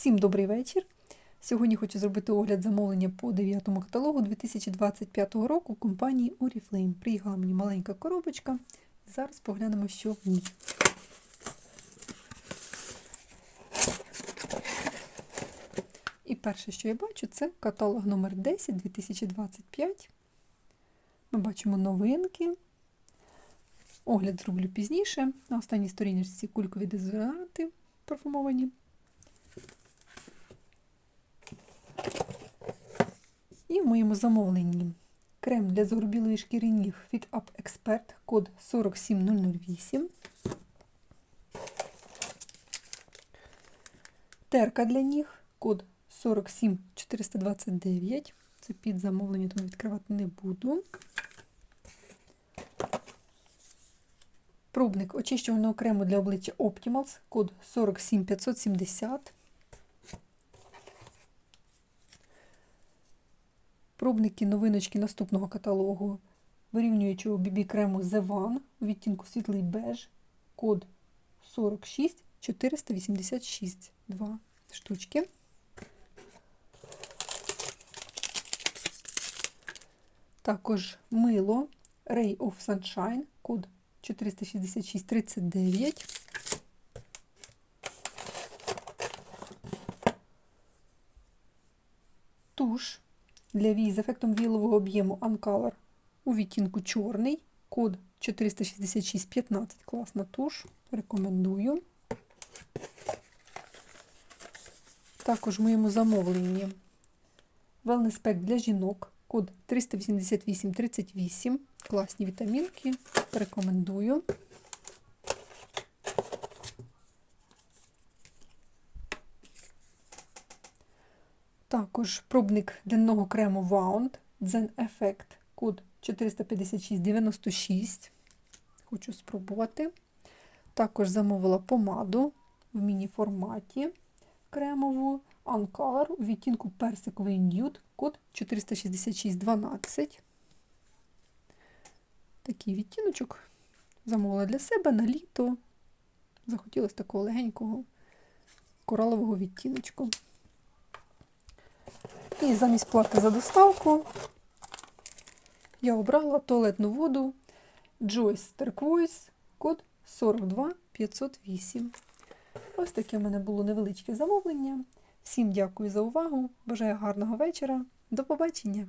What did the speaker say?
Всім добрий вечір. Сьогодні хочу зробити огляд замовлення по 9 каталогу 2025 року компанії Oriflame. Приїхала мені маленька коробочка. Зараз поглянемо, що в ній. І перше, що я бачу, це каталог номер 10 2025. Ми бачимо новинки. Огляд зроблю пізніше. На останній сторіночці кулькові дезодоранти парфумовані. І в моєму замовленні крем для загрубілої шкіри ніг Fit Up Expert, код 47008. Терка для ніг, код 47429. Це під замовлення, тому відкривати не буду. Пробник очищувального крему для обличчя Optimals, код 47570. Пробники новиночки наступного каталогу вирівнюючого BB крему The One у відтінку світлий беж, код 46 486. Два штучки. Також мило Ray of Sunshine, код 46639. Туш для вій з ефектом вілового об'єму Uncolor у відтінку чорний, код 46615. Класна туш, рекомендую. Також в моєму замовленні Wellness Pack для жінок, код 38838. Класні вітамінки, рекомендую. Також пробник денного крему Wound Zen Effect, код 45696. Хочу спробувати. Також замовила помаду в міні-форматі кремову Uncolor у відтінку персиковий нюд, код 46612. Такий відтіночок. Замовила для себе на літо. Захотілося такого легенького коралового відтіночку. І замість плати за доставку я обрала туалетну воду Joyce Turquoise, код 42508. Ось таке в мене було невеличке замовлення. Всім дякую за увагу. Бажаю гарного вечора. До побачення!